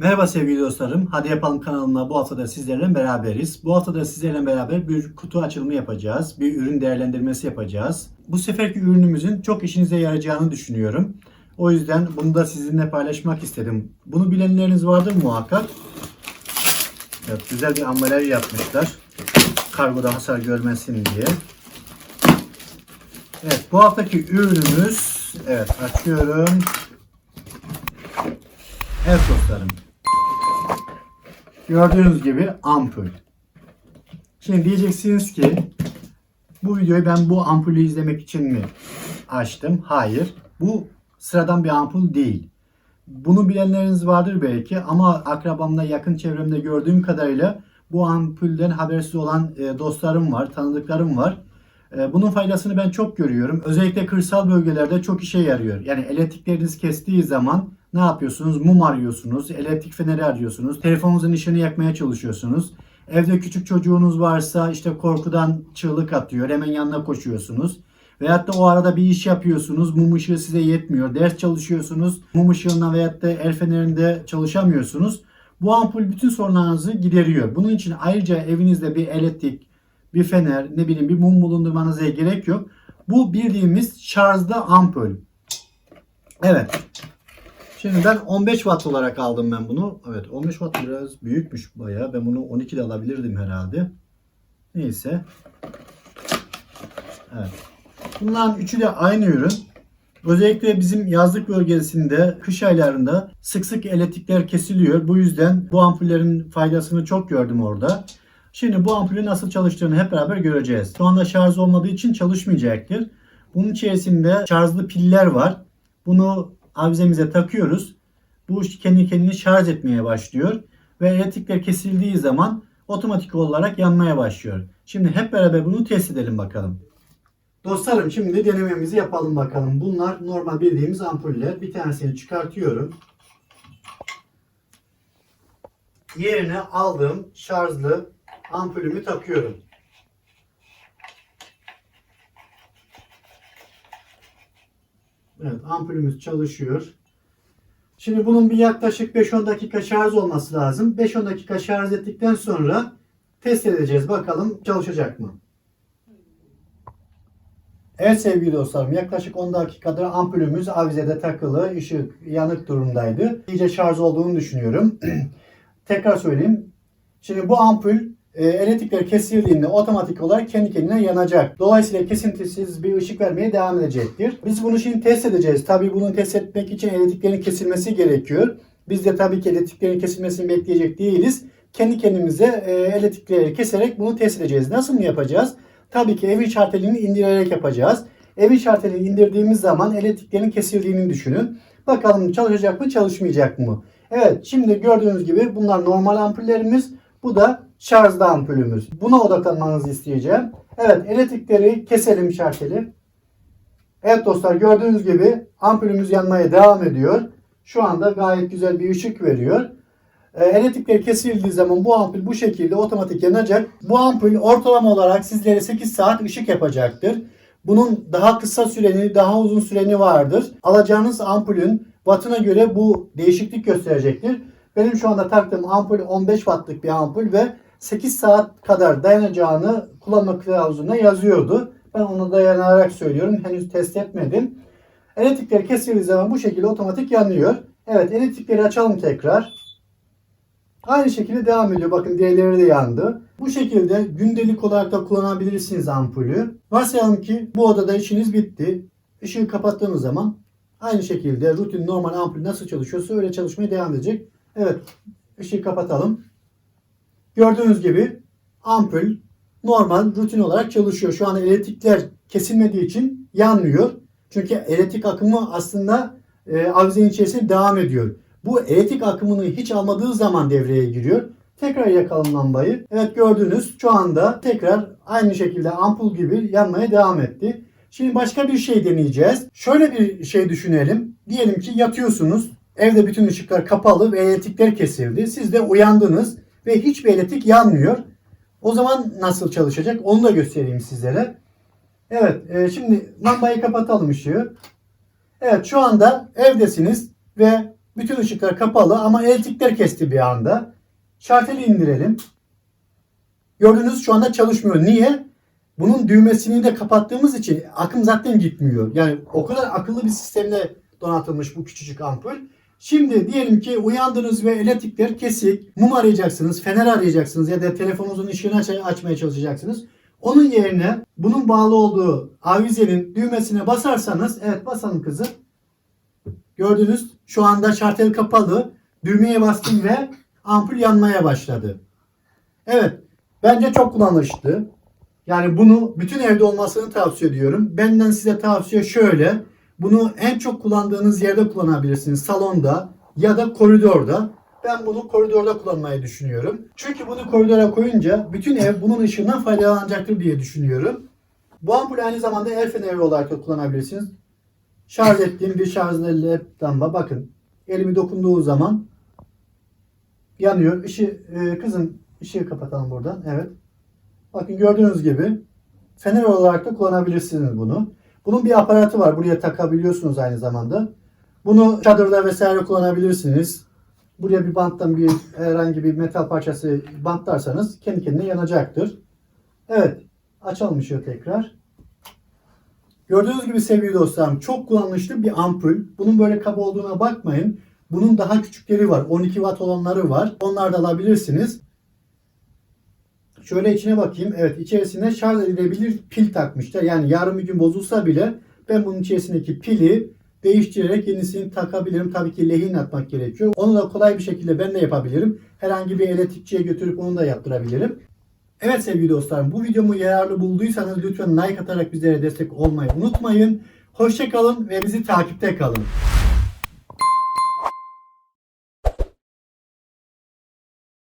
Merhaba sevgili dostlarım. Hadi yapalım kanalına bu hafta da sizlerle beraberiz. Bu hafta da sizlerle beraber bir kutu açılımı yapacağız. Bir ürün değerlendirmesi yapacağız. Bu seferki ürünümüzün çok işinize yarayacağını düşünüyorum. O yüzden bunu da sizinle paylaşmak istedim. Bunu bilenleriniz vardır muhakkak. Evet, güzel bir ambalaj yapmışlar. Kargoda hasar görmesin diye. Evet, bu haftaki ürünümüz evet açıyorum. Evet dostlarım. Gördüğünüz gibi ampul. Şimdi diyeceksiniz ki bu videoyu ben bu ampulü izlemek için mi açtım? Hayır. Bu sıradan bir ampul değil. Bunu bilenleriniz vardır belki ama akrabamda yakın çevremde gördüğüm kadarıyla bu ampulden habersiz olan e, dostlarım var, tanıdıklarım var. E, Bunun faydasını ben çok görüyorum. Özellikle kırsal bölgelerde çok işe yarıyor. Yani elektrikleriniz kestiği zaman ne yapıyorsunuz? Mum arıyorsunuz, elektrik feneri arıyorsunuz, telefonunuzun ışığını yakmaya çalışıyorsunuz. Evde küçük çocuğunuz varsa işte korkudan çığlık atıyor, hemen yanına koşuyorsunuz. Veyahut da o arada bir iş yapıyorsunuz, mum ışığı size yetmiyor. Ders çalışıyorsunuz, mum ışığında veyahut da el fenerinde çalışamıyorsunuz. Bu ampul bütün sorunlarınızı gideriyor. Bunun için ayrıca evinizde bir elektrik, bir fener, ne bileyim bir mum bulundurmanıza gerek yok. Bu bildiğimiz şarjda ampul. Evet. Şimdi ben 15 watt olarak aldım ben bunu. Evet 15 watt biraz büyükmüş bayağı. Ben bunu 12 de alabilirdim herhalde. Neyse. Evet. Bunların üçü de aynı ürün. Özellikle bizim yazlık bölgesinde kış aylarında sık sık elektrikler kesiliyor. Bu yüzden bu ampullerin faydasını çok gördüm orada. Şimdi bu ampulün nasıl çalıştığını hep beraber göreceğiz. Şu anda şarj olmadığı için çalışmayacaktır. Bunun içerisinde şarjlı piller var. Bunu avizemize takıyoruz. Bu kendi kendini şarj etmeye başlıyor. Ve elektrikler kesildiği zaman otomatik olarak yanmaya başlıyor. Şimdi hep beraber bunu test edelim bakalım. Dostlarım şimdi denememizi yapalım bakalım. Bunlar normal bildiğimiz ampuller. Bir tanesini çıkartıyorum. Yerine aldığım şarjlı ampulümü takıyorum. Evet ampulümüz çalışıyor. Şimdi bunun bir yaklaşık 5-10 dakika şarj olması lazım. 5-10 dakika şarj ettikten sonra test edeceğiz. Bakalım çalışacak mı? Evet sevgili dostlarım yaklaşık 10 dakikadır ampulümüz avizede takılı, ışık yanık durumdaydı. İyice şarj olduğunu düşünüyorum. Tekrar söyleyeyim. Şimdi bu ampul e, elektrikler kesildiğinde otomatik olarak kendi kendine yanacak. Dolayısıyla kesintisiz bir ışık vermeye devam edecektir. Biz bunu şimdi test edeceğiz. Tabii bunu test etmek için elektriklerin kesilmesi gerekiyor. Biz de tabii ki elektriklerin kesilmesini bekleyecek değiliz. Kendi kendimize e, elektrikleri keserek bunu test edeceğiz. Nasıl mı yapacağız? Tabii ki evin şartelini indirerek yapacağız. Evin şartelini indirdiğimiz zaman elektriklerin kesildiğini düşünün. Bakalım çalışacak mı çalışmayacak mı? Evet şimdi gördüğünüz gibi bunlar normal ampullerimiz. Bu da şarjlı ampulümüz. Buna odaklanmanızı isteyeceğim. Evet elektrikleri keselim şarteli. Evet dostlar gördüğünüz gibi ampulümüz yanmaya devam ediyor. Şu anda gayet güzel bir ışık veriyor. E, elektrikler kesildiği zaman bu ampul bu şekilde otomatik yanacak. Bu ampul ortalama olarak sizlere 8 saat ışık yapacaktır. Bunun daha kısa süreni, daha uzun süreni vardır. Alacağınız ampulün wattına göre bu değişiklik gösterecektir. Benim şu anda taktığım ampul 15 wattlık bir ampul ve 8 saat kadar dayanacağını kullanma kılavuzunda yazıyordu. Ben onu dayanarak söylüyorum. Henüz test etmedim. Elektrikleri kesildiği zaman bu şekilde otomatik yanıyor. Evet elektrikleri açalım tekrar. Aynı şekilde devam ediyor. Bakın diğerleri de yandı. Bu şekilde gündelik olarak da kullanabilirsiniz ampulü. Varsayalım ki bu odada işiniz bitti. Işığı kapattığınız zaman aynı şekilde rutin normal ampul nasıl çalışıyorsa öyle çalışmaya devam edecek. Evet ışığı kapatalım. Gördüğünüz gibi ampul normal rutin olarak çalışıyor. Şu an elektrikler kesilmediği için yanmıyor. Çünkü elektrik akımı aslında e, avizenin içerisinde devam ediyor. Bu elektrik akımını hiç almadığı zaman devreye giriyor. Tekrar yakalım lambayı. Evet gördünüz şu anda tekrar aynı şekilde ampul gibi yanmaya devam etti. Şimdi başka bir şey deneyeceğiz. Şöyle bir şey düşünelim. Diyelim ki yatıyorsunuz. Evde bütün ışıklar kapalı ve elektrikler kesildi. Siz de uyandınız ve hiçbir elektrik yanmıyor. O zaman nasıl çalışacak onu da göstereyim sizlere. Evet e, şimdi lambayı kapatalım ışığı. Evet şu anda evdesiniz ve Bütün ışıklar kapalı ama elektrikler kesti bir anda. Şarteli indirelim. Gördüğünüz şu anda çalışmıyor. Niye? Bunun düğmesini de kapattığımız için akım zaten gitmiyor. Yani o kadar akıllı bir sistemle donatılmış bu küçücük ampul. Şimdi diyelim ki uyandınız ve elektrikler kesik. Mum arayacaksınız, fener arayacaksınız ya da telefonunuzun ışığını aç- açmaya çalışacaksınız. Onun yerine bunun bağlı olduğu avizenin düğmesine basarsanız, evet basalım kızım. Gördünüz şu anda şartel kapalı. Düğmeye bastım ve ampul yanmaya başladı. Evet bence çok kullanışlı. Yani bunu bütün evde olmasını tavsiye ediyorum. Benden size tavsiye şöyle. Bunu en çok kullandığınız yerde kullanabilirsiniz. Salonda ya da koridorda. Ben bunu koridorda kullanmayı düşünüyorum. Çünkü bunu koridora koyunca bütün ev bunun ışığından faydalanacaktır diye düşünüyorum. Bu ampul aynı zamanda el feneri olarak da kullanabilirsiniz. Şarj ettiğim bir şarjlı lamba. Bakın elimi dokunduğu zaman yanıyor. Işığı, e, kızım ışığı kapatalım buradan. Evet. Bakın gördüğünüz gibi fener olarak da kullanabilirsiniz bunu. Bunun bir aparatı var. Buraya takabiliyorsunuz aynı zamanda. Bunu çadırda vesaire kullanabilirsiniz. Buraya bir banttan bir herhangi bir metal parçası bantlarsanız kendi kendine yanacaktır. Evet. Açalım ışığı tekrar. Gördüğünüz gibi sevgili dostlarım çok kullanışlı bir ampul. Bunun böyle kaba olduğuna bakmayın. Bunun daha küçükleri var. 12 watt olanları var. Onları da alabilirsiniz. Şöyle içine bakayım. Evet içerisine şarj edilebilir pil takmışlar. Yani yarın bir gün bozulsa bile ben bunun içerisindeki pili değiştirerek yenisini takabilirim. Tabii ki lehin atmak gerekiyor. Onu da kolay bir şekilde ben de yapabilirim. Herhangi bir elektrikçiye götürüp onu da yaptırabilirim. Evet sevgili dostlarım bu videomu yararlı bulduysanız lütfen like atarak bizlere destek olmayı unutmayın. Hoşçakalın ve bizi takipte kalın.